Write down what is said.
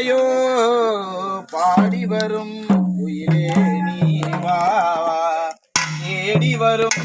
எத்தனையோ பாடி வரும் உயிரே நீ வா. தேடி வரும்